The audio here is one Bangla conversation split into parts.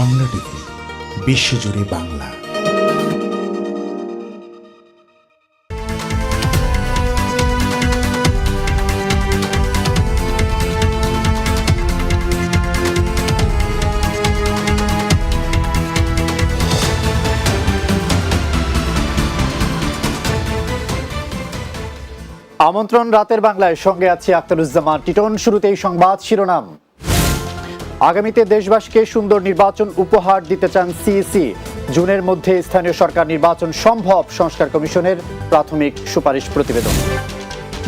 বাংলা টিভি বিশ্বজুড়ে বাংলা। আমন্ত্রণ রাতের বাংলায়। সঙ্গে আছি আক্তারুজ্জামান টিটন শুরুতেই সংবাদ শিরোনাম। আগামীতে দেশবাসীকে সুন্দর নির্বাচন উপহার দিতে চান সিইসি। জুনের মধ্যে স্থানীয় সরকার নির্বাচন সম্ভব, সংস্কার কমিশনের প্রাথমিক সুপারিশ প্রতিবেদন।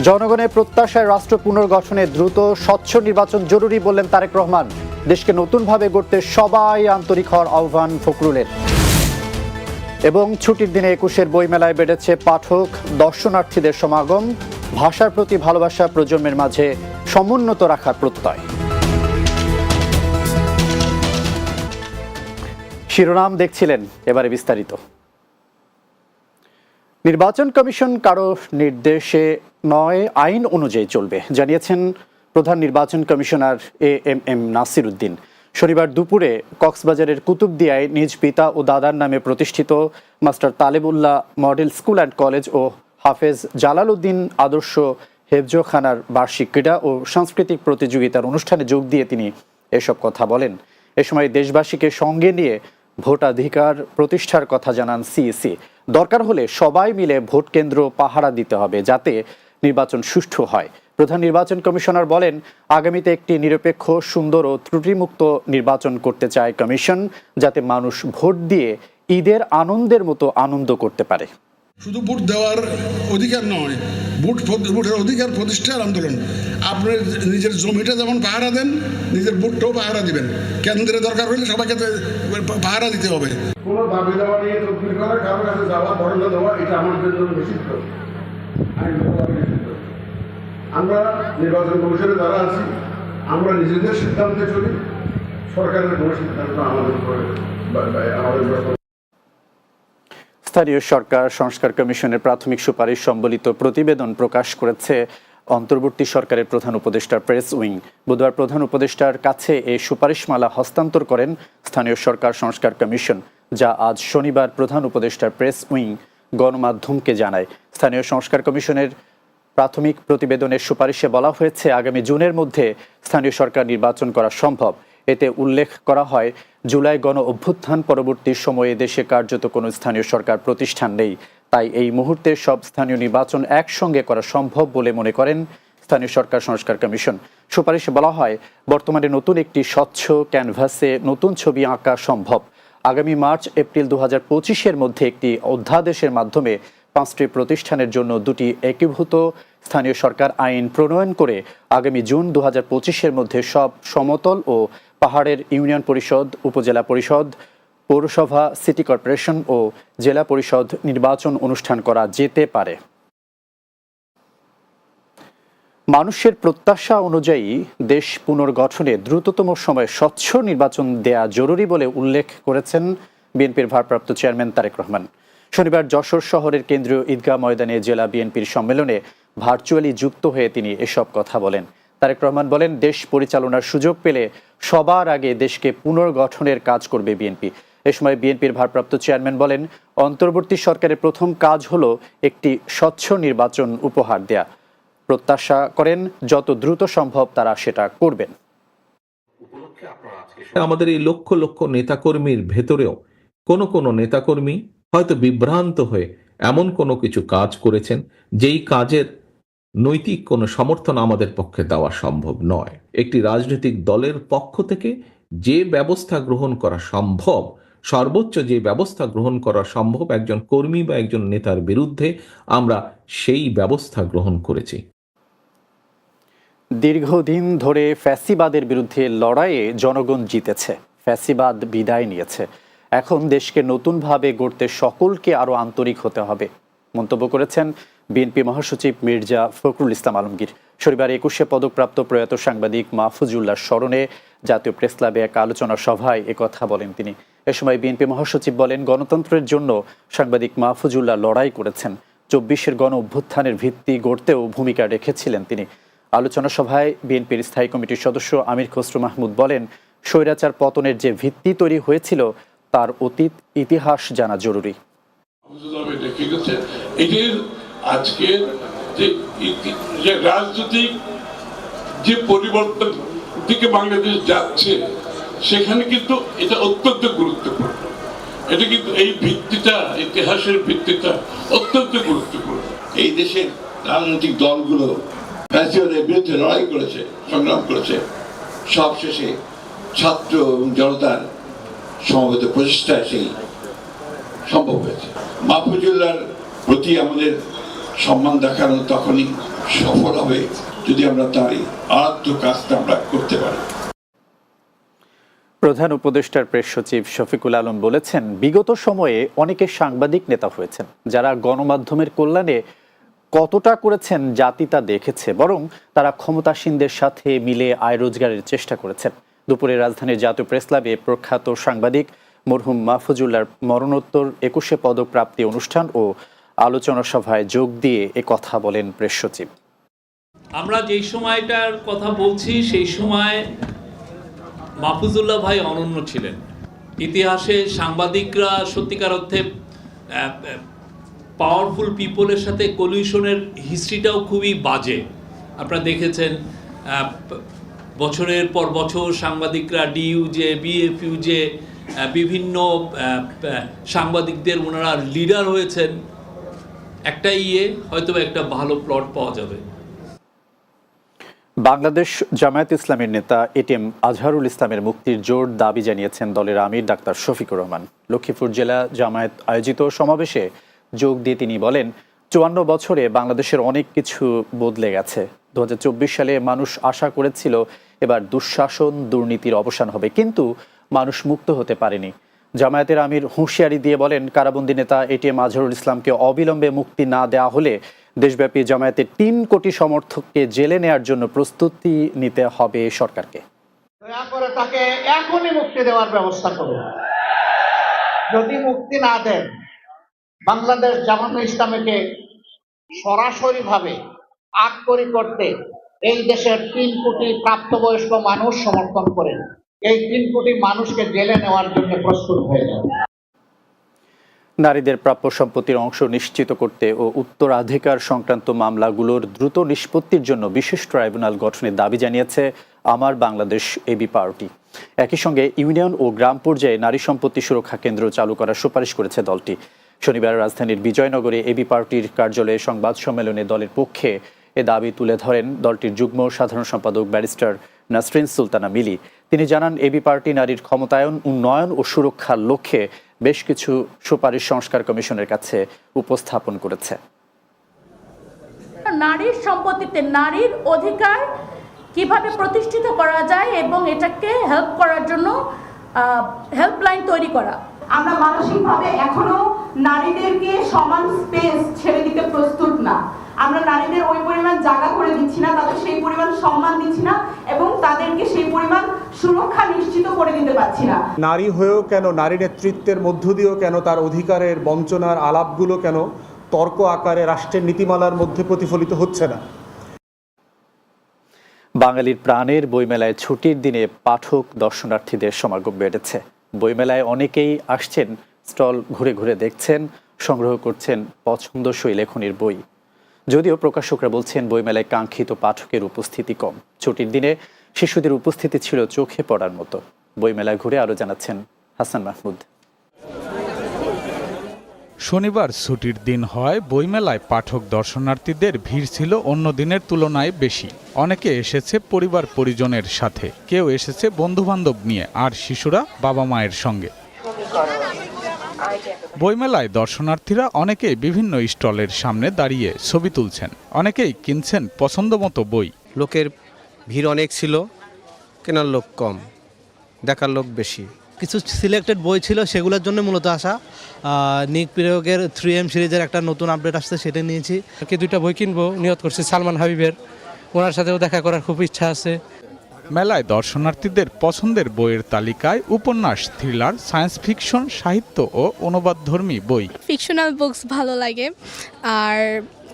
জনগণের প্রত্যাশায় রাষ্ট্র পুনর্গঠনে দ্রুত স্বচ্ছ নির্বাচন জরুরি বললেন তারেক রহমান। দেশকে নতুনভাবে গড়তে সবাই আন্তরিক হওয়ার আহ্বান ফখরুলের। এবং ছুটির দিনে একুশের বইমেলায় বেড়েছে পাঠক, দর্শনার্থীদের সমাগম। ভাষার প্রতি ভালোবাসা প্রজন্মের মাঝে সমুন্নত রাখার প্রত্যয়। শিরোনাম দেখছিলেন এবারে বিস্তারিত। নির্বাচন কমিশন কারও নির্দেশে নয়, আইন অনুযায়ী চলবে, জানিয়েছেন প্রধান নির্বাচন commissioner A M M Nasir Uddin শনিবার দুপুরে কক্সবাজারের কুতুবদিয়ায় নিজ পিতা ও দাদার নামে প্রতিষ্ঠিত master Talebullah model school and college ও হাফেজ জালাল উদ্দিন আদর্শ হেফজোখানার বার্ষিক ক্রীড়া ও সাংস্কৃতিক প্রতিযোগিতার অনুষ্ঠানে যোগ দিয়ে তিনি এসব কথা বলেন। এ সময় দেশবাসীকে সঙ্গে নিয়ে ভোটাধিকার প্রতিষ্ঠার কথা জানান সিইসি। দরকার হলে সবাই মিলে ভোট কেন্দ্র পাহারা দিতে হবে যাতে নির্বাচন সুষ্ঠু হয়। প্রধান নির্বাচন কমিশনার বলেন, আগামীতে একটি নিরপেক্ষ, সুন্দর ও ত্রুটিমুক্ত নির্বাচন করতে চায় কমিশন, যাতে মানুষ ভোট দিয়ে ঈদের আনন্দের মতো আনন্দ করতে পারে। শুধু ভোট দেওয়ার অধিকার নয় ভোট ভোটের অধিকার প্রতিষ্ঠার আন্দোলন। আপনি নিজের জমিটা যেমন পাহারা দেন, নিজের ভোটটাও পাহারা দিবেন। কেন্দ্রে দরকার হলে সবাইকে পাহারা দিতে হবে। কোনো দাবি দাওয়া নিয়ে করা কারোর কাছে যাওয়া ধর্ণা দেওয়া, এটা আমার জন্য নিষিদ্ধ। আমরা নির্বাচন কমিশনে যারা আছি, আমরা নিজেদের সিদ্ধান্তে চলি। সরকারের কোনো সিদ্ধান্ত আমাদের আমাদের স্থানীয় সরকার সংস্কার কমিশনের প্রাথমিক সুপারিশ সম্বলিত প্রতিবেদন প্রকাশ করেছে। অন্তর্বর্তী সরকারের প্রধান উপদেষ্টার প্রেস উইং। বুধবার প্রধান উপদেষ্টার কাছে এই সুপারিশমালা হস্তান্তর করেন স্থানীয় সরকার সংস্কার কমিশন, যা আজ শনিবার প্রধান উপদেষ্টার প্রেস উইং গণমাধ্যমকে জানায়। স্থানীয় সংস্কার কমিশনের প্রাথমিক প্রতিবেদনের সুপারিশে বলা হয়েছে, আগামী জুনের মধ্যে স্থানীয় সরকার নির্বাচন করা সম্ভব। এতে উল্লেখ করা হয়, জুলাই গণ অভ্যুত্থান পরবর্তী সময়ে দেশে কার্যত কোনো স্থানীয় সরকার প্রতিষ্ঠান নেই। তাই এই মুহূর্তে সব স্থানীয় নির্বাচন একসঙ্গে করা সম্ভব বলে মনে করেন স্থানীয় সরকার সংস্কার কমিশন। সুপারিশে বলা হয়, বর্তমানে নতুন একটি স্বচ্ছ ক্যানভাসে নতুন ছবি আঁকা সম্ভব। আগামী মার্চ, এপ্রিল দু হাজার পঁচিশের মধ্যে একটি অধ্যাদেশের মাধ্যমে পাঁচটি প্রতিষ্ঠানের জন্য দুটি একীভূত স্থানীয় সরকার আইন প্রণয়ন করে আগামী জুন দু হাজার পঁচিশের মধ্যে সব সমতল ও পাহাড়ের ইউনিয়ন পরিষদ, উপজেলা পরিষদ, পৌরসভা, সিটি কর্পোরেশন ও জেলা পরিষদ নির্বাচন অনুষ্ঠান করা যেতে পারে। মানুষের প্রত্যাশা অনুযায়ী দেশ পুনর্গঠনে দ্রুততম সময়ে স্বচ্ছ নির্বাচন দেয়া জরুরি বলে উল্লেখ করেছেন বিএনপির ভারপ্রাপ্ত চেয়ারম্যান তারেক রহমান। শনিবার যশোর শহরের কেন্দ্রীয় ঈদগাহ ময়দানে জেলা বিএনপির সম্মেলনে ভার্চুয়ালি যুক্ত হয়ে তিনি এসব কথা বলেন। তারেক রহমান বলেন, দেশ পরিচালনার সুযোগ পেলে সবার আগে দেশকে পুনর্গঠনের কাজ করবে বিএনপি। এ সময় বিএনপির ভারপ্রাপ্ত চেয়ারম্যান বলেন, অন্তর্বর্তী সরকারের প্রথম কাজ হলো একটি স্বচ্ছ নির্বাচন উপহার দেয়া। প্রত্যাশা করেন, যত দ্রুত সম্ভব তারা সেটা করবেন। আমাদের এই লক্ষ লক্ষ নেতাকর্মীর ভেতরেও কোন কোনো নেতাকর্মী হয়তো বিভ্রান্ত হয়ে এমন কোনো কিছু কাজ করেছেন, যেই কাজের নৈতিক কোনো সমর্থন আমাদের পক্ষে দেওয়া সম্ভব নয়। একটি রাজনৈতিক দলের পক্ষ থেকে যে ব্যবস্থা গ্রহণ করা সম্ভব, সর্বোচ্চ যে ব্যবস্থা গ্রহণ করা সম্ভব একজন কর্মী বা একজন নেতার বিরুদ্ধে আমরা সেই ব্যবস্থা গ্রহণ করেছি। দীর্ঘদিন ধরে ফ্যাসিবাদের বিরুদ্ধে লড়াইয়ে জনগণ জিতেছে, ফ্যাসিবাদ বিদায় নিয়েছে। এখন দেশকে নতুনভাবে গড়তে সকলকে আরও আন্তরিক হতে হবে। মন্তব্য করেছেন বিএনপি মহাসচিব মির্জা ফখরুল ইসলাম আলমগীর। শনিবার একুশে পদকপ্রাপ্ত প্রয়াত সাংবাদিক মাহফুজুল্লাহ স্মরণে জাতীয় প্রেস ক্লাবে এক আলোচনা সভায় একথা বলেন তিনি। এ সময় বিএনপি মহাসচিব বলেন, গণতন্ত্রের জন্য সাংবাদিক মাহফুজুল্লাহ লড়াই করেছেন। চব্বিশের গণ অভ্যুত্থানের ভিত্তি গড়তেও ভূমিকা রেখেছিলেন তিনি। আলোচনা সভায় বিএনপির স্থায়ী কমিটির সদস্য আমির খসরু মাহমুদ বলেন, স্বৈরাচার পতনের যে ভিত্তি তৈরি হয়েছিল, তার অতীত ইতিহাস জানা জরুরি। আজকের যে যে রাজনৈতিক যে পরিবর্তন দিকে বাংলাদেশ যাচ্ছে, সেখানে কিন্তু এটা অত্যন্ত গুরুত্বপূর্ণ। এটা কিন্তু এই ভিত্তিটা, ইতিহাসের ভিত্তিটা অত্যন্ত গুরুত্বপূর্ণ। এই দেশের রাজনৈতিক দলগুলো ফ্যাসিবাদের বিরুদ্ধে লড়াই করেছে, সংগ্রাম করেছে। সব শেষে ছাত্র এবং জনতার সমবেত প্রচেষ্টায় সেই সম্ভব হয়েছে। মাহফুজুল্লাহর প্রতি আমাদের সম্মান দেখানো তখনই সফল হবে যদি আমরা তার আরাধ্য কাজটা আমরা করতে পারি। প্রধান উপদেষ্টার প্রেস সচিব শফিকুল আলম বলেছেন, বিগত সময়ে অনেকে সাংবাদিক নেতা হয়েছেন, যারা গণমাধ্যমের কল্যাণে কতটা করেছেন জাতি তা দেখেছে, বরং তারা ক্ষমতাসীনদের সাথে মিলে আয় রোজগারের চেষ্টা করেছেন। দুপুরে রাজধানীর জাতীয় প্রেস ক্লাবে প্রখ্যাত সাংবাদিক মরহুম মাহফুজুল্লাহর মরণোত্তর একুশে পদক প্রাপ্তি অনুষ্ঠান ও আলোচনা সভায় যোগ দিয়ে এ কথা বলেন প্রেস সচিব। আমরা যেই সময়টার কথা বলছি, সেই সময় মাহফুজুল্লাহ ভাই অনন্য ছিলেন। ইতিহাসে সাংবাদিকরা সত্যিকার অর্থে পাওয়ারফুল পিপলের সাথে কলিউশনের হিস্ট্রিটাও খুবই বাজে। আপনারা দেখেছেন বছরের পর বছর সাংবাদিকরা ডিইউজে বিএফইউজে বিভিন্ন সাংবাদিকদের ওনারা লিডার হয়েছেন। একটা ইয়ে হয়তো একটা ভালো প্লট পাওয়া যাবে। বাংলাদেশ জামায়াত ইসলামের নেতা এটিএম আজহারুল ইসলামের মুক্তির জোর দাবি জানিয়েছেন দলের আমির ডাক্তার শফিকুর রহমান। লক্ষ্মীপুর জেলা জামায়াত আয়োজিত সমাবেশে যোগ দিয়ে তিনি বলেন, চুয়ান্ন বছরে বাংলাদেশের অনেক কিছু বদলে গেছে। দু হাজার চব্বিশ সালে মানুষ আশা করেছিল এবার দুঃশাসন দুর্নীতির অবসান হবে। কিন্তু মানুষ মুক্ত হতে পারেনি। জামায়াতের আমির হুঁশিয়ারি দিয়ে বলেন, কারাবন্দী নেতা এটিএম আজহারুল ইসলামকে অবিলম্বে মুক্তি না দেওয়া হলে দেশব্যাপী জামায়াতের তিন কোটি সমর্থককে জেলে নেয়ার জন্য প্রস্তুতি নিতে হবে সরকারকে। তাকে এখনই মুক্তি দেওয়ার ব্যবস্থা করুন। যদি মুক্তি না দেন, বাংলাদেশ জামাত ইসলামীকে সরাসরি ভাবে আক্ষরি করতে এই দেশের তিন কোটি প্রাপ্তবয়স্ক মানুষ সমর্থন করেন। এই তিন কোটি মানুষকে জেলে নেওয়ার জন্য প্রস্তুত হয়ে যাবে নারীদের প্রাপ্য সম্পত্তির অংশ নিশ্চিত করতে ও উত্তরাধিকার সংক্রান্ত মামলাগুলোর দ্রুত নিষ্পত্তির জন্য বিশেষ ট্রাইব্যুনাল গঠনের দাবি জানিয়েছে আমার বাংলাদেশ এবি পার্টি। একই সঙ্গে ইউনিয়ন ও গ্রাম পর্যায়ে নারী সম্পত্তি সুরক্ষা কেন্দ্র চালু করার সুপারিশ করেছে দলটি। শনিবার রাজধানীর বিজয়নগরে এবি পার্টির কার্যালয়ে সংবাদ সম্মেলনে দলের পক্ষে এ দাবি তুলে ধরেন দলটির যুগ্ম সাধারণ সম্পাদক ব্যারিস্টার নাসরিন সুলতানা মিলি। তিনি জানান এবি পার্টি নারীর ক্ষমতায়ন উন্নয়ন ও সুরক্ষার লক্ষ্যে বেশ কিছু সুপারিশ সংস্কার কমিশনের কাছে উপস্থাপন করেছে। নারীর সম্পত্তিতে নারীর অধিকার কীভাবে প্রতিষ্ঠিত করা যায় এবং এটাকে হেল্প করার জন্য হেল্পলাইন তৈরি করা। আমরা মানসিকভাবে এখনও নারীদেরকে সমান স্পেস ছেড়ে দিতে প্রস্তুত নারীদের ওই পরিমাণ জায়গা করে দিচ্ছি না তাদের সেই পরিমাণ সম্মান দিচ্ছি না এবং তাদেরকে সেই পরিমাণ সুরক্ষা নিশ্চিত করে দিতে পারছি না। নারী হয়েও কেন নারী নেতৃত্বের মধ্য দিয়েও কেন তার অধিকারের বঞ্চনার আলাপগুলো কেন তর্ক আকারে রাষ্ট্রের নীতিমালার মধ্যে প্রতিফলিত হচ্ছে না? বাঙালির প্রাণের বইমেলায় ছুটির দিনে পাঠক দর্শনার্থীদের সমাগম বেড়েছে। বইমেলায় অনেকেই আসছেন স্টল ঘুরে ঘুরে দেখছেন সংগ্রহ করছেন পছন্দসই লেখনীর বই। যদিও প্রকাশকরা বলছেন বইমেলায় কাঙ্ক্ষিত পাঠকের উপস্থিতি কম। ছুটির দিনে শিশুদের উপস্থিতি ছিল চোখে পড়ার মতো। বইমেলায় ঘুরে আরও জানাচ্ছেন হাসান মাহমুদ। শনিবার ছুটির দিন হয়, বইমেলায় পাঠক দর্শনার্থীদের ভিড় ছিল অন্য দিনের তুলনায় বেশি। অনেকে এসেছে পরিবার পরিজনের সাথে। কেউ এসেছে বন্ধুবান্ধব নিয়ে, আর শিশুরা বাবা মায়ের সঙ্গে। বইমেলায় দর্শনার্থীরা অনেকে বিভিন্ন স্টলের সামনে দাঁড়িয়ে ছবি তুলছেন। অনেকেই কিনছেন পছন্দমতো বই। লোকের ভিড় অনেক ছিল কেনার লোক কম দেখার লোক বেশি। কিছু সিলেক্টেড বই ছিল সেগুলোর জন্য মূলত আসা। নিক পিরোগের থ্রি এম সিরিজের একটা নতুন আপডেট আসছে সেটা নিয়েছি। কি দুইটা বই কিনবো নিয়ত করছি সালমান হাবিবের। ওনার সাথেও দেখা করার খুব ইচ্ছা আছে। মেলায় দর্শনার্থীদের পছন্দের বইয়ের তালিকায় উপন্যাস থ্রিলার সায়েন্স ফিকশন সাহিত্য ও অনুবাদধর্মী বই। ফিকশনাল বুকস ভালো লাগে। আর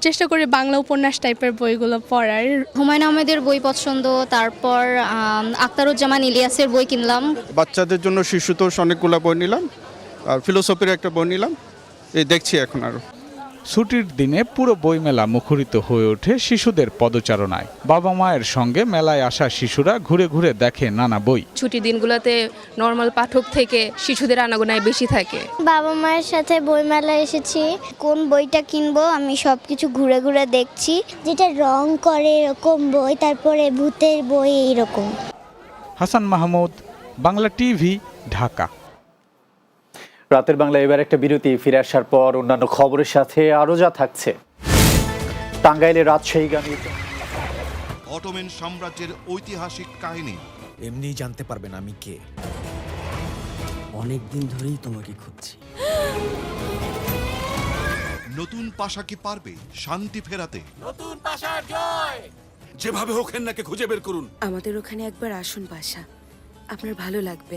চেষ্টা করি বাংলা উপন্যাস টাইপের বইগুলো পড়ার। হুমায়ুন আহমেদের বই পছন্দ তারপর আম, আখতারুজ্জামান ইলিয়াসের বই কিনলাম। বাচ্চাদের জন্য শিশুতোষ অনেকগুলো বই নিলাম আর ফিলোসফির একটা বই নিলাম এই দেখছি এখন আরও ছুটির দিনে পুরো বইমেলা মুখরিত হয়ে ওঠে শিশুদের পদচারণায়। বাবা মায়ের সঙ্গে মেলায় আসা শিশুরা ঘুরে ঘুরে দেখে নানা বই। ছুটির দিনগুলোতে নর্মাল পাঠক থেকে শিশুদের আনাগোনায় বেশি থাকে। বাবা মায়ের সাথে বইমেলা এসেছি। কোন বইটা কিনবো আমি সব কিছু ঘুরে ঘুরে দেখছি। যেটা রং করে এরকম বই তারপরে ভূতের বই এইরকম। হাসান মাহমুদ বাংলা টিভি ঢাকা। রাতের বাংলা এবার একটা বিরতি ফিরে আসার পর অন্যান্য খবরের সাথে আরও যা থাকছে। টাঙ্গাইলের রাজশাহীগামী অটোমেন সাম্রাজ্যের ঐতিহাসিক কাহিনী। এমনি জানতে পারবেন আমি কে। অনেক দিন ধরেই তোমাকে খুঁজছি। নতুন পাশা কি পারবে শান্তি ফেরাতে? নতুন পাশার জয়! যেভাবে হোক নাকে খুঁজে বের করুন। আমাদের ওখানে একবার আসুন বাসা আপনার ভালো লাগবে।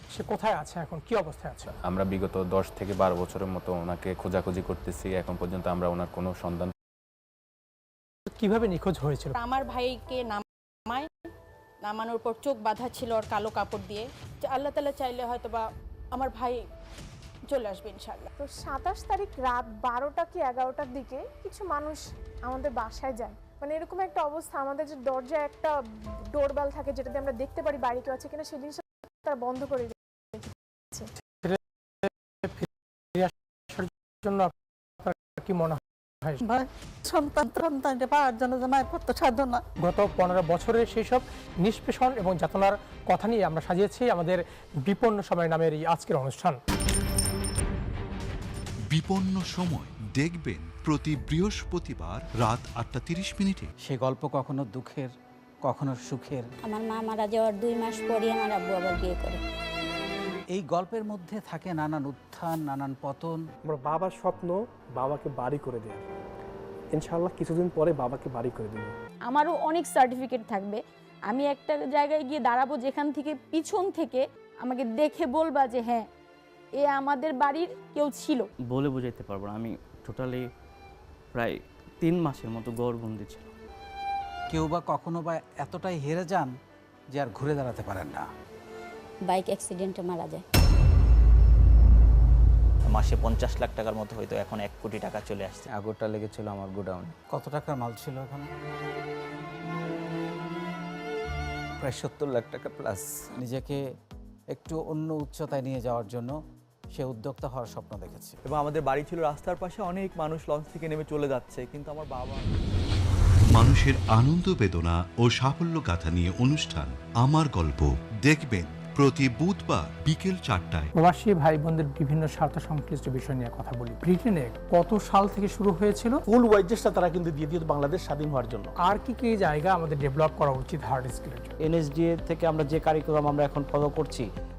সে কোথায় আছে এখন? কি অবস্থায় আছে? আমরা বিগত দশ থেকে বারো বছরের মতো ওনাকে খোঁজাখুঁজি করতেছি। এখন পর্যন্ত আমরা ওনার কোনো সন্ধান কীভাবে নিখোঁজ হয়েছিল? আমার ভাইকে নামায়। নামানোর পর চোখ বাঁধা ছিল ওর কালো কাপড় দিয়ে। যে আল্লাহ তালা চাইলে হয়তো বা আমার ভাই চলে আসবে ইনশাল্লাহ তো সাতাশ তারিখ রাত বারোটা কি এগারোটার দিকে কিছু মানুষ আমাদের বাসায় যায়। মানে এরকম একটা অবস্থা আমাদের যে দরজায় একটা ডোরবেল থাকে যেটাতে আমরা দেখতে পারি বাড়ি কেউ আছে কিনা সেই জিনিসটা তারা বন্ধ করে ফিরে আসার জন্য আপনার কি মনে হয়? সন্তান সন্তানকে পাওয়ার জন্য জামাই কত সাধনা গত পনেরো বছরের সেই সব নিষ্পেষণ এবং যাতনার কথা নিয়ে আমরা সাজিয়েছি আমাদের বিপন্ন সময় নামের এই আজকের অনুষ্ঠান। বিপন্ন সময় দেখবেন প্রতি বৃহস্পতিবার রাত আটটা তিরিশ মিনিটে। সে গল্প কখনো দুঃখের কখনো সুখের। আমার মা মারা যাওয়ার দুই মাস পরে আমার আব্বু আবার বিয়ে করে। এই গল্পের মধ্যে থাকে নানান উত্থান নানান পতন। আমার বাবার স্বপ্ন বাবাকে বাড়ি করে দেওয়া ইনশাআল্লাহ কিছুদিন পরে বাবাকে বাড়ি করে দেবো। আমারও অনেক সার্টিফিকেট থাকবে। আমি একটা জায়গায় গিয়ে দাঁড়াবো যেখান থেকে পিছন থেকে আমাকে দেখে বলবা যে হ্যাঁ এ আমাদের বাড়ির কেউ ছিল। বলে বোঝাইতে পারব না। আমি টোটালি প্রায় তিন মাসের মতো গড়বন্দি ছিল কেউ বা কখনো বা এতটাই হেরে যান যে আর ঘুরে দাঁড়াতে পারেন না। বাইক অ্যাক্সিডেন্টে মারা যায়। মাসে পঞ্চাশ লাখ টাকার মতো হয়তো এখন এক কোটি টাকা চলে আসছে। আগরটা লেগেছিল আমার গোডাউনে। কত টাকার মাল ছিল এখন প্রায় সত্তর লাখ টাকা প্লাস নিজেকে একটু অন্য উচ্চতায় নিয়ে যাওয়ার জন্য সে উদ্যোক্তা হওয়ার স্বপ্ন দেখেছে। এবং আমাদের বাড়ি ছিল রাস্তার পাশে অনেক মানুষ লঞ্চ থেকে নেমে চলে যাচ্ছে কিন্তু আমার বাবা মানুষের আনন্দ বেদনা ও সাফল্য গাথা নিয়ে অনুষ্ঠান আমার গল্প দেখবেন প্রতি বুধবার বিকেল চারটায়। প্রবাসী ভাই বোনদের বিভিন্ন স্বার্থ সংশ্লিষ্ট বিষয় নিয়ে কথা বলি। ব্রিটেনে কত সাল থেকে শুরু হয়েছিল? ফুল ওয়াইজেসটা তারা কিন্তু দিয়ে দিত বাংলাদেশ স্বাধীন হওয়ার জন্য। আর কি কি জায়গা আমাদের ডেভেলপ করা উচিত হার্ড স্কিলের জন্য? এনএসডিএ থেকে আমরা যে কারিকুলাম আমরা এখন ফলো করছি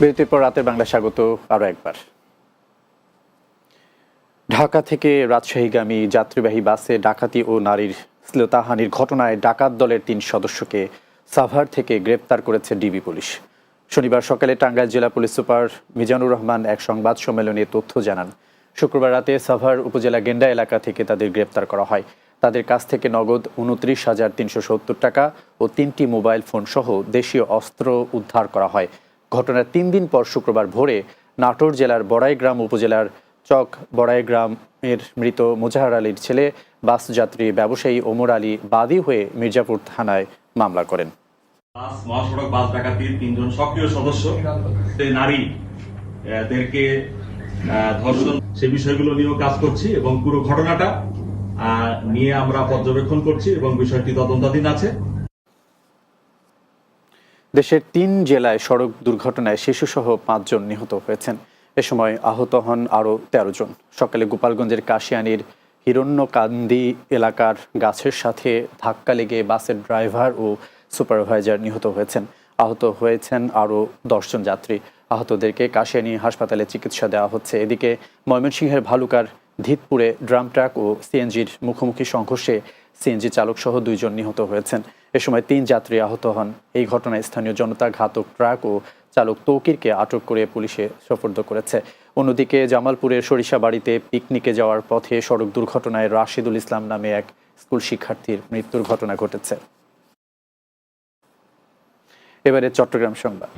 বিরতির পর রাতের বাংলা স্বাগত আরও একবার। ঢাকা থেকে রাজশাহীগামী যাত্রীবাহী বাসে ডাকাতি ও নারীর শ্লীলতাহানির ঘটনায় ডাকাত দলের তিন সদস্যকে সাভার থেকে গ্রেপ্তার করেছে ডিবি পুলিশ। শনিবার সকালে টাঙ্গাইল জেলা পুলিশ সুপার মিজানুর রহমান এক সংবাদ সম্মেলনে তথ্য জানান, শুক্রবার রাতে সাভার উপজেলা গেন্ডা এলাকা থেকে তাদের গ্রেপ্তার করা হয়। তাদের কাছ থেকে নগদ উনত্রিশ হাজার তিনশো সত্তর টাকা ও তিনটি মোবাইল ফোন সহ দেশীয় অস্ত্র উদ্ধার করা হয়। ঘটনার তিন দিন পর শুক্রবার ভোরে নাটোর জেলার বড়াইগ্রাম উপজেলার চক বড়াইগ্রামের মৃত মোজাহার আলীর ছেলে, বাস যাত্রী, ব্যবসায়ী ওমর আলী বাদী হয়ে মির্জাপুর থানায় মামলা করেন। বাস, মহাসড়ক, বাস ডাকাতির তিনজন সক্রিয় সদস্য। নারী দেরকে ধর্ষণ, সে বিষয়গুলো নিয়েও কাজ করছি এবং পুরো ঘটনাটা নিয়ে আমরা পর্যবেক্ষণ করছি এবং বিষয়টি তদন্তাধীন আছে। দেশের তিন জেলায় সড়ক দুর্ঘটনায় শিশুসহ পাঁচজন নিহত হয়েছেন। এ সময় আহত হন আরও তেরো জন। সকালে গোপালগঞ্জের কাশিয়ানির হিরণ্যকান্দি এলাকার গাছের সাথে ধাক্কা লেগে বাসের ড্রাইভার ও সুপারভাইজার নিহত হয়েছেন। আহত হয়েছেন আরও দশজন যাত্রী। আহতদেরকে কাশিয়ানি হাসপাতালে চিকিৎসা দেওয়া হচ্ছে। এদিকে ময়মনসিংহের ভালুকার ধিতপুরে ড্রাম ট্রাক ও সিএনজির মুখোমুখি সংঘর্ষে সিএনজি চালক সহ দুইজন নিহত হয়েছেন। এ সময় তিন যাত্রী আহত হন। এই ঘটনায় স্থানীয় জনতা ঘাতক ট্রাক ও চালক তৌকিরকে আটক করে পুলিশে সোপর্দ করেছে। অন্যদিকে জামালপুরের সরিষাবাড়িতে পিকনিকে যাওয়ার পথে সড়ক দুর্ঘটনায় রাশিদুল ইসলাম নামে এক স্কুল শিক্ষার্থীর মৃত্যুর ঘটনা ঘটেছে। এবারে চট্টগ্রাম সংবাদ।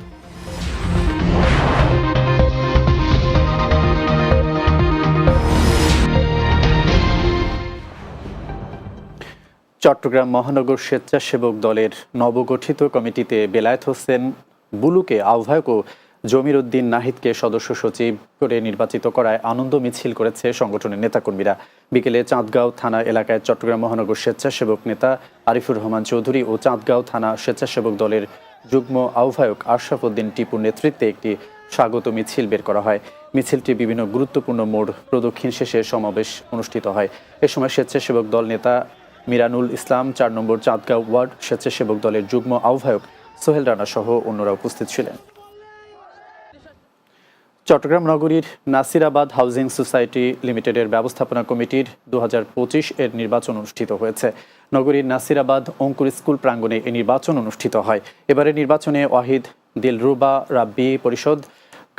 চট্টগ্রাম মহানগর স্বেচ্ছাসেবক দলের নবগঠিত কমিটিতে বেলায়েত হোসেন বুলুকে আহ্বায়ক ও জমির উদ্দিন নাহিদকে সদস্য সচিব করে নির্বাচিত করায় আনন্দ মিছিল করেছে সংগঠনের নেতাকর্মীরা। বিকেলে চাঁদগাঁও থানা এলাকায় চট্টগ্রাম মহানগর স্বেচ্ছাসেবক নেতা আরিফুর রহমান চৌধুরী ও চাঁদগাঁও থানা স্বেচ্ছাসেবক দলের যুগ্ম আহ্বায়ক আশরাফ উদ্দিন টিপুর নেতৃত্বে একটি স্বাগত মিছিল বের করা হয়। মিছিলটি বিভিন্ন গুরুত্বপূর্ণ মোড় প্রদক্ষিণ শেষে সমাবেশ অনুষ্ঠিত হয়। এ সময় স্বেচ্ছাসেবক দল নেতা মিরানুল ইসলাম, চার নম্বর চাঁদগাঁও ওয়ার্ড স্বেচ্ছাসেবক দলের যুগ্ম আহ্বায়ক সোহেল রানা সহ অন্যরা উপস্থিত ছিলেন। চট্টগ্রাম নগরীর নাসিরাবাদ হাউজিং সোসাইটি লিমিটেডের ব্যবস্থাপনা কমিটির দু হাজার পঁচিশ এর নির্বাচন অনুষ্ঠিত হয়েছে। নগরীর নাসিরাবাদ অঙ্কুর স্কুল প্রাঙ্গণে এই নির্বাচন অনুষ্ঠিত হয়। এবারে নির্বাচনে ওয়াহিদ দিলরুবা, রাব্বি পরিষদ,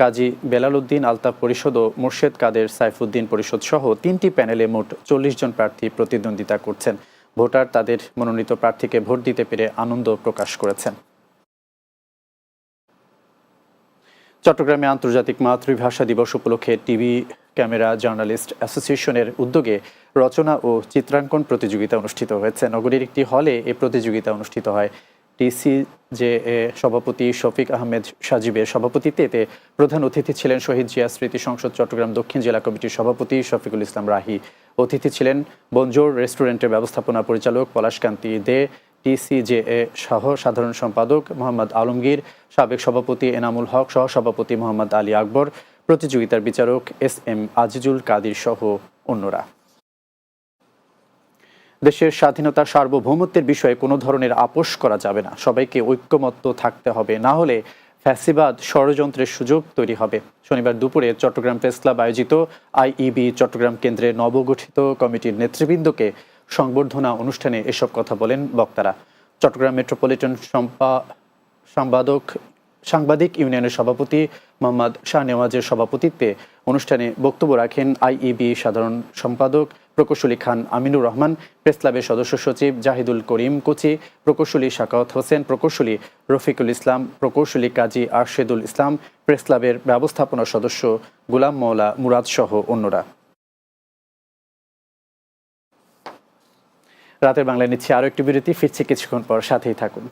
কাজী বেলাল উদ্দিন আলতাফ পরিষদ ও মোর্শেদ কাদের সাইফুদ্দিন পরিষদ সহ তিনটি প্যানেলে মোট চল্লিশ জন প্রার্থী প্রতিদ্বন্দ্বিতা করছেন। ভোটার তাদের মনোনীত প্রার্থীকে ভোট দিতে পেরে আনন্দ প্রকাশ করেছেন। চট্টগ্রামে আন্তর্জাতিক মাতৃভাষা দিবস উপলক্ষে টিভি ক্যামেরা জার্নালিস্ট অ্যাসোসিয়েশনের উদ্যোগে রচনা ও চিত্রাঙ্কন প্রতিযোগিতা অনুষ্ঠিত হয়েছে। নগরীর একটি হলে এ প্রতিযোগিতা অনুষ্ঠিত হয়। টিসি যে সভাপতি শফিক আহমেদ সাজিবের সভাপতিত্বে এতে প্রধান অতিথি ছিলেন শহীদ জিয়া স্মৃতি সংসদ চট্টগ্রাম দক্ষিণ জেলা কমিটির সভাপতি শফিকুল ইসলাম রাহি। অতিথি ছিলেন বঞ্জোর রেস্টুরেন্টের ব্যবস্থাপনা পরিচালক পলাশকান্তি দে টিসিজেএ সহ সাধারণ সম্পাদক মোহাম্মদ আলমগীর, সাবেক সভাপতি এনামুল হক সহ সভাপতি মোহাম্মদ আলী আকবর, প্রতিযোগিতার বিচারক এস এম আজিজুল কাদির সহ অন্যরা। দেশের স্বাধীনতা সার্বভৌমত্বের বিষয়ে কোনো ধরনের আপোষ করা যাবে না। সবাইকে ঐক্যমত্য থাকতে হবে, না হলে ফ্যাসিবাদ ষড়যন্ত্রের সুযোগ তৈরি হবে। শনিবার দুপুরে চট্টগ্রাম প্রেস ক্লাব আয়োজিত আইইবি চট্টগ্রাম কেন্দ্রের নবগঠিত কমিটির নেতৃবৃন্দকে সংবর্ধনা অনুষ্ঠানে এসব কথা বলেন বক্তারা। চট্টগ্রাম মেট্রোপলিটন সম্পা- সম্পাদক সাংবাদিক ইউনিয়নের সভাপতি মোহাম্মদ শাহ নেওয়াজের সভাপতিত্বে অনুষ্ঠানে বক্তব্য রাখেন আইইবি সাধারণ সম্পাদক প্রকৌশলী খান আমিনুর রহমান, প্রেস ক্লাবের সদস্য সচিব জাহিদুল করিম কোচি, প্রকৌশলী শাকাওয়াত হোসেন, প্রকৌশলী রফিকুল ইসলাম, প্রকৌশলী কাজী আরশেদুল ইসলাম, প্রেস ক্লাবের ব্যবস্থাপনা সদস্য গুলাম মৌলা মুরাদ সহ অন্যরা। রাতের বাংলায় নিচ্ছে আরও একটি বিরতি, ফিরছে কিছুক্ষণ পর সাথেই থাকুন।